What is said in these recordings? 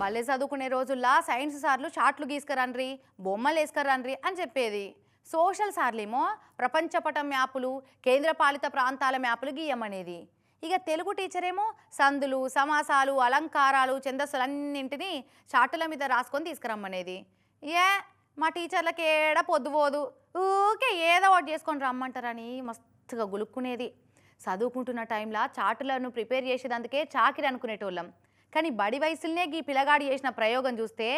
భలే చదువుకునే రోజుల్లో సైన్స్ సార్లు చాట్లు గీసుకురండ్రి బొమ్మలు వేసుకురండ్రి అని చెప్పేది. సోషల్ సార్లేమో ప్రపంచపటం మ్యాపులు కేంద్రపాలిత ప్రాంతాల మ్యాపులు గీయమనేది. ఇక తెలుగు టీచరేమో సందులు సమాసాలు అలంకారాలు ఛందస్సులన్నింటినీ చాటుల మీద రాసుకొని తీసుకురమ్మనేది. ఏ మా టీచర్లకి ఏడ పొద్దుపోదు ఊకే ఏదో ఒకటి చేసుకొని రమ్మంటారని మస్తుగా గులుక్కునేది. చదువుకుంటున్న టైంలో చాటులను ప్రిపేర్ చేసేదందుకే చాకిరి అనుకునేటోళ్ళం. కానీ బడి వయసులోనే ఈ పిల్లగాడు చేసిన ప్రయోగం చూస్తే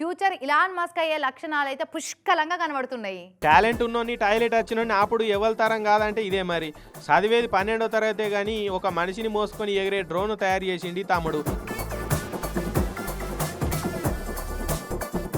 ఫ్యూచర్ ఇలాన్ మస్క్ అయ్యే లక్షణాలు అయితే పుష్కలంగా కనబడుతున్నాయి. టాలెంట్ ఉన్నోని టాయిలెట్ వచ్చినోని అప్పుడు ఎవరి తరం కాదంటే ఇదే మరి. చదివేది పన్నెండో తరగతే కానీ ఒక మనిషిని మోసుకొని ఎగిరే డ్రోన్ తయారు చేసింది తమ్ముడు.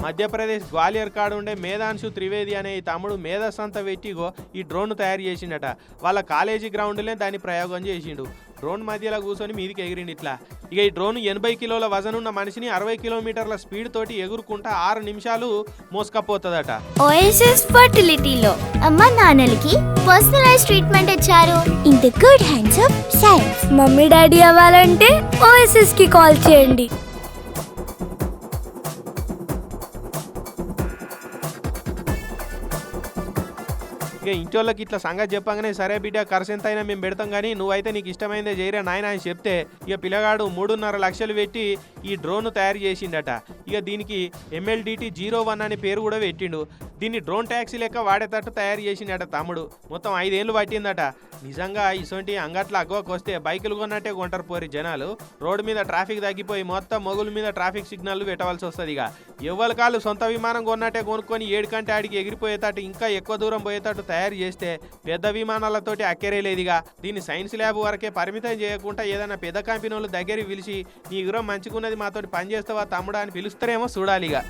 మధ్యప్రదేశ్ గ్వాలియర్ కాడు ఉండే మేధాంశు త్రివేది అనే ఈ తమ్ముడు మేధస్సంత పెట్టిగో ఈ డ్రోన్ తయారు చేసిండట. వాళ్ళ కాలేజీ గ్రౌండ్లే దాన్ని ప్రయోగం చేసిండు. డ్రోన్ మధ్యలో కూర్చొని మీదికి ఎగిరిండు ఇట్లా ఇక ఈ డ్రోన్ ఎనభై కిలోల వజన్ ఉన్న మనిషిని అరవై కిలోమీటర్ల స్పీడ్ తోటి ఎగురుకుంటా ఆరు నిమిషాలు మోసుకపోతుందట. ఓఎస్ఎస్ ఫర్టిలిటీలో అమ్మ నాన్నలకి పర్సనలైజ్ ట్రీట్మెంట్ ఇచ్చారు. In the good hands of science mummy daddy అవ్వాలంటే ఓఎస్ఎస్కి కాల్ చేయండి. ఇక ఇంటి వాళ్ళకి ఇట్లా సంగతి చెప్పగానే సరే బిడ్డ ఖర్చు ఎంత అయినా మేము పెడతాం కానీ నువ్వైతే నీకు ఇష్టమైందే చేయరా నాయన అని చెప్తే ఇక పిల్లగాడు మూడున్నర లక్షలు పెట్టి ఈ డ్రోన్ తయారు చేసిండట. ఇక దీనికి ఎంఎల్డిటి జీరో వన్ అనే పేరు కూడా పెట్టిండు. దీన్ని డ్రోన్ ట్యాక్సీ లెక్క వాడేటట్టు తయారు చేసిండట తమ్ముడు. మొత్తం ఐదేళ్ళు పట్టిందట. నిజంగా ఇటువంటి అంగట్ల అగ్గవకు వస్తే బైకులు కొన్నట్టే కొంటారు పోరి జనాలు. రోడ్డు మీద ట్రాఫిక్ తగ్గిపోయి మొత్తం మొగుల మీద ట్రాఫిక్ సిగ్నల్ పెట్టవలసి వస్తుంది ఇక. ఎవ్వరి కాళ్ళు సొంత విమానం కొన్నట్టే కొనుక్కొని ఏడు కంటే ఆడికి ఎగిరిపోయేటట్టు ఇంకా ఎక్కువ దూరం పోయేటట్టు తయారు చేస్తే పెద్ద విమానాలతోటి అక్కెరేలేదిగా దీన్ని సైన్స్ ల్యాబ్ వరకే పరిమితం చేయకుండా ఏదైనా పెద్ద కంపెనీ వాళ్ళు దగ్గరికి పిలిచి నీ గురం మంచిగున్నది మాతోటి పనిచేస్తావా తమ్ముడా అని పిలుస్తారేమో చూడాలిగా